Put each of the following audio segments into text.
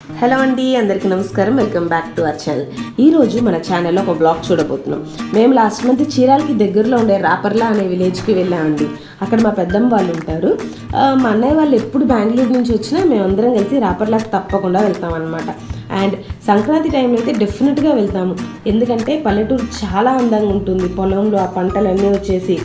Hello అండి అందరికీ నమస్కారం. Welcome back to our channel. ఈరోజు మన ఛానల్లో ఒక బ్లాగ్ చూడబోతున్నాం. మేము లాస్ట్ మంత్ చీరాలకి దగ్గరలో ఉండే రాపర్లా అనే విలేజ్కి వెళ్ళామండి. అక్కడ మా పెద్దమ్మ వాళ్ళు ఉంటారు. మా అన్నయ్య వాళ్ళు ఎప్పుడు బెంగళూరు నుంచి వచ్చినా మేమందరం కలిసి రాపర్లాకి తప్పకుండా వెళ్తాం అనమాట అండ్ సంక్రాంతి టైంలో అయితే డెఫినెట్గా వెళ్తాము. ఎందుకంటే పల్లెటూరు చాలా అందంగా ఉంటుంది. పొలంలో ఆ పంటలన్నీ వచ్చేసి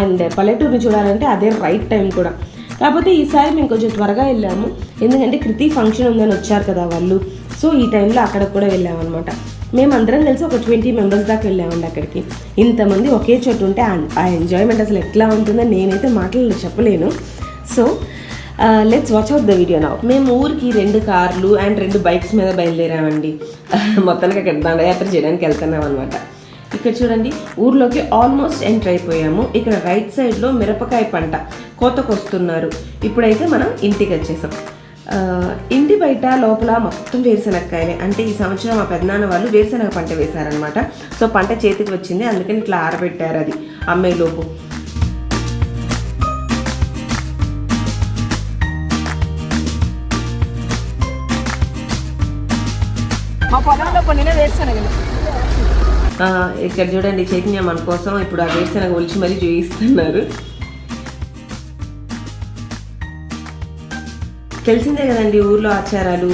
అండ్ పల్లెటూరుని చూడాలంటే అదే రైట్ టైం కూడా. కాకపోతే ఈసారి మేము కొంచెం త్వరగా వెళ్ళాము. ఎందుకంటే కృతి ఫంక్షన్ ఉందని వచ్చారు కదా వాళ్ళు. సో ఈ టైంలో అక్కడ కూడా వెళ్ళామన్నమాట. మేము అందరం కలిసి ఒక ట్వంటీ మెంబర్స్ దాకా వెళ్ళామండి అక్కడికి. ఇంతమంది ఒకే చోటు ఉంటే ఆ- ఆ ఎంజాయ్మెంట్ అసలు ఎట్లా ఉంటుందో నేనైతే మాటలు చెప్పలేను. So let's watch out the video నా మేము ఊరికి రెండు కార్లు అండ్ రెండు బైక్స్ మీద బయలుదేరామండి. మొత్తానికి అక్కడ దండయాత్ర చేయడానికి వెళ్తున్నాం అనమాట ఇక్కడ చూడండి ఊర్లోకి ఆల్మోస్ట్ ఎంటర్ అయిపోయాము. ఇక్కడ రైట్ సైడ్లో మిరపకాయ పంట. కోతకు వస్తున్నారు ఇప్పుడైతే మనం ఇంటికి వచ్చేసాం. ఇంటి బయట లోపల మొత్తం వేరుశనగకాయలే అంటే ఈ సంవత్సరం మా పెద్దనాన్న వాళ్ళు వేరుశనగ పంట వేశారనమాట సో పంట చేతికి వచ్చింది. అందుకని ఇట్లా ఆరబెట్టారు అది అమ్మే లోపు మా పొలంలో వేరుశనగలు. ఇక్కడ చూడండి చైతన్య మన కోసం ఇప్పుడు ఆ వేరుశనగ ఒలిచి మరీ చూపిస్తున్నారు తెలిసిందే కదండి ఊర్లో ఆచారాలు.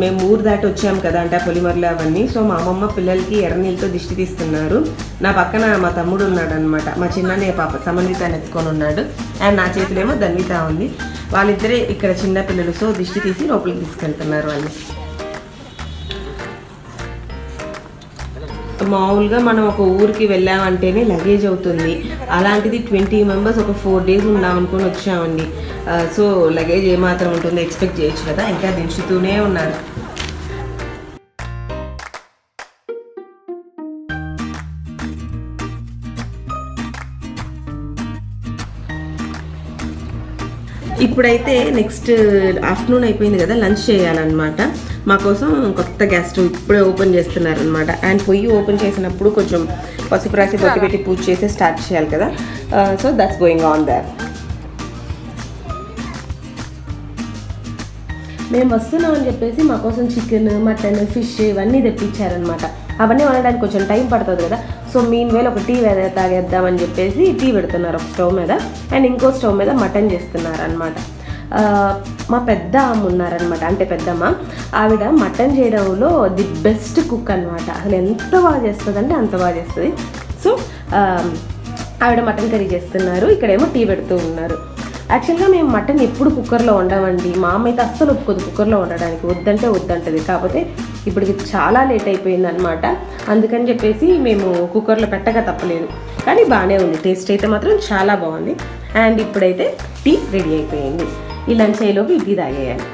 మేము ఊరు దాటి వచ్చాము కదా అంటే పొలిమర్లు అవన్నీ. సో మా అమ్మమ్మ పిల్లలకి ఎర్రనీళ్ళతో దిష్టి తీస్తున్నారు. నా పక్కన మా తమ్ముడు ఉన్నాడు అనమాట మా చిన్ననే పాప సమన్వితాన్ని ఎత్తుకొని ఉన్నాడు. అండ్ నా చేతిలో ఏమో ధన్విత ఉంది. వాళ్ళిద్దరే ఇక్కడ చిన్న పిల్లలు. సో దిష్టి తీసి లోపలికి తీసుకెళ్తున్నారు వాళ్ళు. మామూలుగా మనం ఒక ఊరికి వెళ్ళామంటేనే లగేజ్ అవుతుంది. అలాంటిది ట్వంటీ మెంబర్స్ ఒక ఫోర్ డేస్ ఉందామనుకొని వచ్చామండి. సో లగేజ్ ఏమాత్రం ఉంటుందో ఎక్స్పెక్ట్ చేయొచ్చు కదా. ఇంకా దించుతూనే ఉన్నారు. ఇప్పుడైతే నెక్స్ట్ ఆఫ్టర్నూన్ అయిపోయింది కదా లంచ్ చేయాలన్నమాట. మా కోసం కొత్త గ్యాస్ స్టవ్ ఇప్పుడే ఓపెన్ చేస్తున్నారనమాట అండ్ పొయ్యి ఓపెన్ చేసినప్పుడు కొంచెం పసుపు రాసి బొట్టు పెట్టి పూజ చేసి స్టార్ట్ చేయాలి కదా. So that's going on there మేము వస్తున్నాం అని చెప్పేసి మా కోసం చికెన్ మటన్ ఫిష్ ఇవన్నీ తెప్పించారనమాట అవన్నీ వండడానికి కొంచెం టైం పడుతుంది కదా. సో మీన్ వేలు ఒక టీ తాగేద్దామని చెప్పేసి టీ పెడుతున్నారు ఒక స్టవ్ మీద. అండ్ ఇంకో స్టవ్ మీద మటన్ చేస్తున్నారు అనమాట మా పెద్ద అమ్మ ఉన్నారనమాట అంటే పెద్దమ్మ. ఆవిడ మటన్ చేయడంలో ది బెస్ట్ కుక్ అనమాట అసలు ఎంత బాగా చేస్తుంది అంటే అంత బాగా చేస్తుంది. సో ఆవిడ మటన్ కర్రీ చేస్తున్నారు. ఇక్కడేమో టీ పెడుతూ ఉన్నారు. యాక్చువల్గా మేము మటన్ ఎప్పుడు కుక్కర్లో వండమండి. మా అమ్మ అయితే అస్సలు ఒప్పుకోదు కుక్కర్లో వండడానికి. వద్దంటే వద్దంటది. కాకపోతే ఇప్పుడు చాలా లేట్ అయిపోయింది అనమాట అందుకని చెప్పేసి మేము కుక్కర్లో పెట్టగా తప్పలేదు. కానీ బాగానే ఉంది. టేస్ట్ అయితే మాత్రం చాలా బాగుంది. అండ్ ఇప్పుడైతే టీ రెడీ అయిపోయింది. ఈ లంచ్ అయ్యేలోపు ఇడ్లీ తాగేయాలి.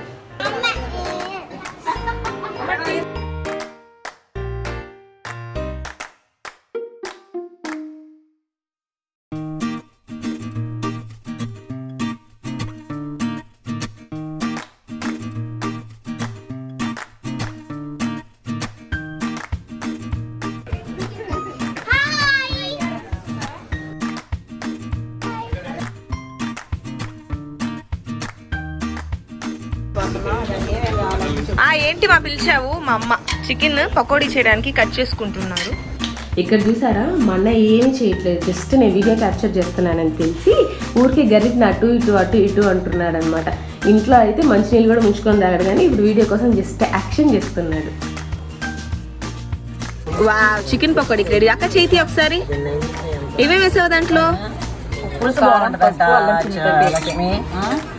ఏంటి మా పిలిచావు? మా అమ్మ. చికెన్ పకోడీ చేయడానికి కట్ చేసుకుంటున్నారు. ఇక్కడ చూసారా? మా అన్న ఏమీ చేయట్లేదు. జస్ట్ నేను వీడియో క్యాప్చర్ చేస్తున్నానని తెలిసి ఊరికి గరిటిని అటు ఇటు అటు ఇటు అంటున్నాడు అనమాట ఇంట్లో అయితే మంచినీళ్ళు కూడా ముంచుకొని తాగాడు కానీ ఇప్పుడు వీడియో కోసం జస్ట్ యాక్షన్ చేస్తున్నాడు. వా చికెన్ పకోడీకి రెడీ. అక్క చేతి ఒకసారి. ఏమేమి వేసావు దాంట్లో? పులుసు బాగుంటుందంట లక్ష్మి.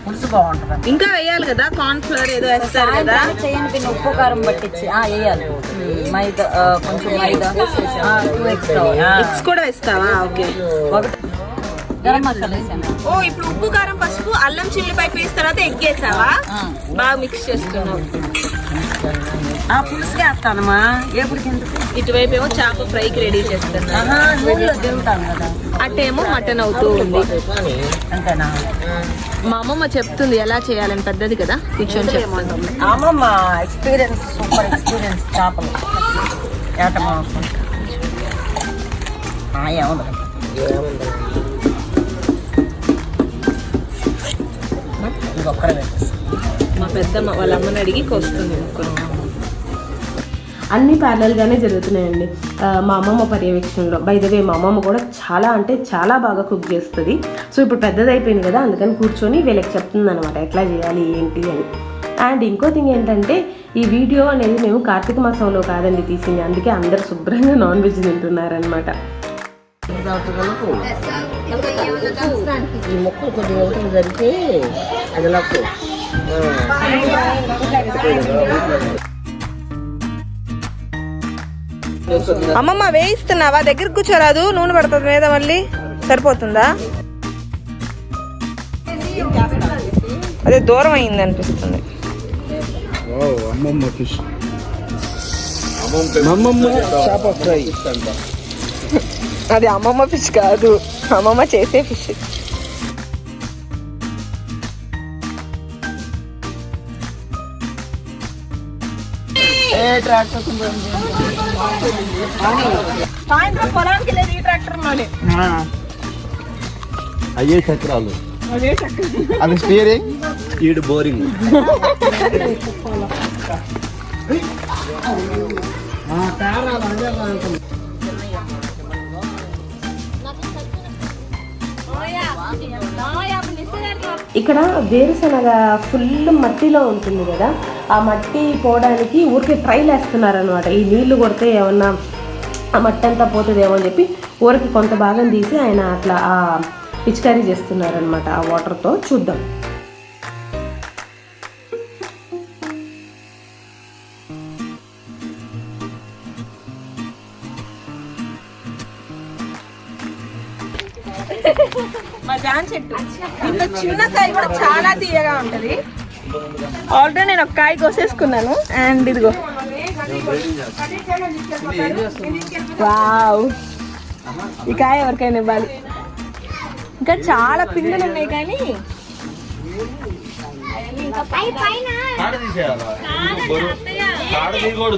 పులుసు బాగుంటుంది. ఇంకా వేయాలి కదా కార్న్ ఫ్లోర్ ఏదో వేస్తారు కదా. చేయండి ఉప్పు కారం పట్టించి వేయాలి. మైదా ఆ, కొంచెం మైదా. టూ ఎక్స్ట్రా ఎగ్స్ కూడా వేస్తావా? ఓకే. ఒకటి ఓ ఇప్పుడు ఉప్పు కారం పసుపు అల్లం చిల్లిపాయ పేస్ట్ తర్వాత ఎగ్ వేసావా. బాగా మిక్స్ చేస్తున్నావు. ఆ పులుసు వేస్తానమ్మా ఎందుకు? ఇటువైపు ఏమో చేప ఫ్రైకి రెడీ నూనెలో దేవుతాను కదా. అటేమో మటన్ అవుతూ ఉంది. అంతేనా? మా అమ్మమ్మ చెప్తుంది ఎలా చేయాలని పెద్దది కదా కూర్చొని చెప్తుంది. అమ్మమ్మ ఎక్స్పీరియన్స్ సూపర్ ఎక్స్పీరియన్స్ చేపలు. ఏముంది? మా పెద్దమ్మ వాళ్ళ అమ్మని అడిగి కోస్తుంది ముక్కలు అన్నీ ప్యారలల్గానే జరుగుతున్నాయండి. మా అమ్మమ్మ పర్యవేక్షణలో. బై ద వే మా అమ్మమ్మ కూడా చాలా అంటే చాలా బాగా కుక్ చేస్తుంది. సో ఇప్పుడు పెద్దదైపోయింది కదా అందుకని కూర్చొని వీళ్ళకి చెప్తుంది అనమాట ఎట్లా చేయాలి ఏంటి అని. అండ్ ఇంకో థింగ్ ఏంటంటే ఈ వీడియో అనేది మేము కార్తీక మాసంలో కాదండి తీసింది. అందుకే అందరు శుభ్రంగా నాన్ వెజ్ తింటున్నారనమాట ఈ మొక్కలు కొద్దిగా ఒకటి జరిగితే అది లక్కు అమ్మమ్మ వేయిస్తున్నావా? దగ్గర కూర్చోరాదు నూనె పడుతుంది మీద మళ్ళీ? సరిపోతుందా? అదే దూరం అయింది అనిపిస్తుంది. అమ్మమ్మ ఫిష్ అమ్మమ్మ చేప ఫ్రై. అది అమ్మమ్మ ఫిష్ కాదు. అమ్మమ్మ చేసే ఫిష్ సాయంత్రం పొలానికి లేదు ఈ ట్రాక్టర్ మానే అయ్యే చక్రాలు? అది స్టీరింగ్ ఈడు బోరింగ్. ఇక్కడ వేరుశనగ ఫుల్ మట్టిలో ఉంటుంది కదా ఆ మట్టి పోవడానికి ఊరికే ట్రైల్ వేస్తున్నారనమాట ఈ నీళ్ళు కొడితే ఏమన్నా ఆ మట్టి అంతా పోతుందేమో అని చెప్పి ఊరికి కొంత భాగం తీసి ఆయన అట్లా ఆ పిచికారీ చేస్తున్నారనమాట ఆ వాటర్తో చూద్దాం. మా జాన్ చెట్టు. ఇంత చిన్న కాయ కూడా చాలా తీయగా ఉంటది. ఆల్రెడీ నేను ఒక కాయ కోసేసుకున్నాను. అండ్ ఇదిగో. వావ్ ఈ కాయ ఎవరికైనా ఇవ్వాలి. ఇంకా చాలా పిందులు ఉన్నాయి కానీ. ఇదిగోండి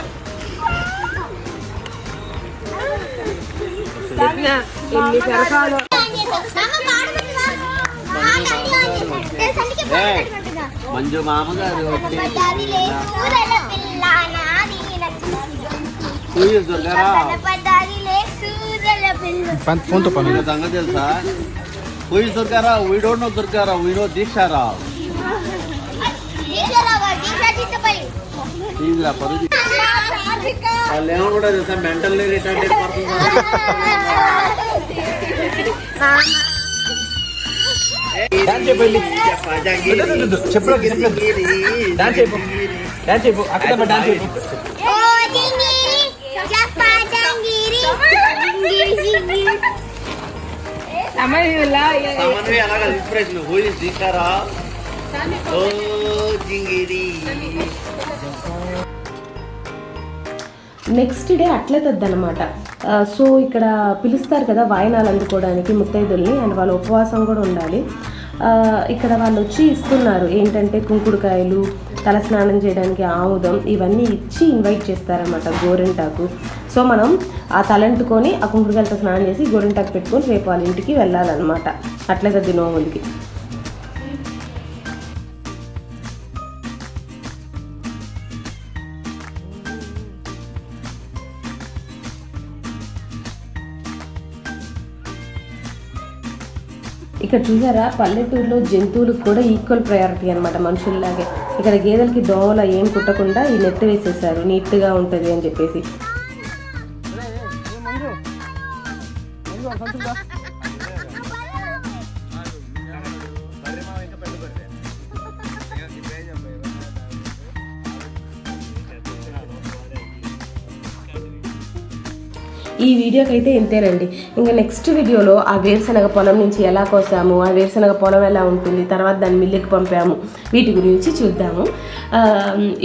ఎన్ని పెరకాలు? మంజు మామగారు ఫోన్తో పని సంగతి తెలుసా? పోయి దొరికారా? వీ డోంట్ నో దొరికారా? వీ నో దీక్షారా? పరుగు వాళ్ళు ఏమో కూడా తెలుసా మెంటల్ రిటార్డెడ్ పర్సన్ చెప్పు డాన్స్ చెప్పు డాన్స్ చెప్పు అక్కడ డాన్స్ చెప్పు సామాన్య అలాగా ఇన్స్పిరేషన్ హూ ఇస్ దీక్షారా ఓ జింగిరి నెక్స్ట్ డే అట్లే తద్దనమాట సో ఇక్కడ పిలుస్తారు కదా వాయినాలు అందుకోవడానికి ముత్తైదుల్ని అండ్ వాళ్ళ ఉపవాసం కూడా ఉండాలి. ఇక్కడ వాళ్ళు వచ్చి ఇస్తున్నారు ఏంటంటే కుంకుడుకాయలు తల స్నానం చేయడానికి ఆముదం ఇవన్నీ ఇచ్చి ఇన్వైట్ చేస్తారనమాట గోరింటాకు. సో మనం ఆ తలంటుకొని ఆ కుంకుడుకాయలతో స్నానం చేసి గోరింటాకు పెట్టుకొని రేపు వాళ్ళ ఇంటికి వెళ్ళాలన్నమాట. అట్లే తద్ది నోములకి. ఇక్కడ చూసారా? పల్లెటూరులో జంతువులకు కూడా ఈక్వల్ ప్రయారిటీ అనమాట మనుషుల్లాగే. ఇక్కడ గేదెలకి దోమల ఏం కుట్టకుండా ఈ నెట్ వేసేసారు. నీట్గా ఉంటుంది అని చెప్పేసి. ఈ వీడియోకి అయితే ఇంతేనండి ఇంకా నెక్స్ట్ వీడియోలో ఆ వేరుశనగ పొలం నుంచి ఎలా కోసాము ఆ వేరుశనగ పొలం ఎలా ఉంటుంది తర్వాత దాన్ని మిల్లుకి పంపాము వీటి గురించి చూద్దాము.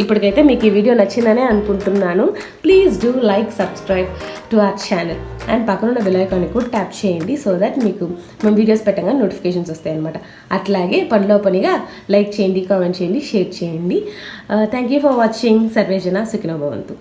ఇప్పటికైతే మీకు ఈ వీడియో నచ్చిందనే అనుకుంటున్నాను. Please do like subscribe to our channel and పక్కన ఉన్న బెల్ కూడా ట్యాప్ చేయండి సో దట్ మీకు మేము వీడియోస్ పెట్టగానే నోటిఫికేషన్స్ వస్తాయి అనమాట అట్లాగే పనిలో పనిగా లైక్ చేయండి కామెంట్ చేయండి షేర్ చేయండి. థ్యాంక్ యూ ఫర్ వాచింగ్ సర్వేజన సుఖినో భవంతు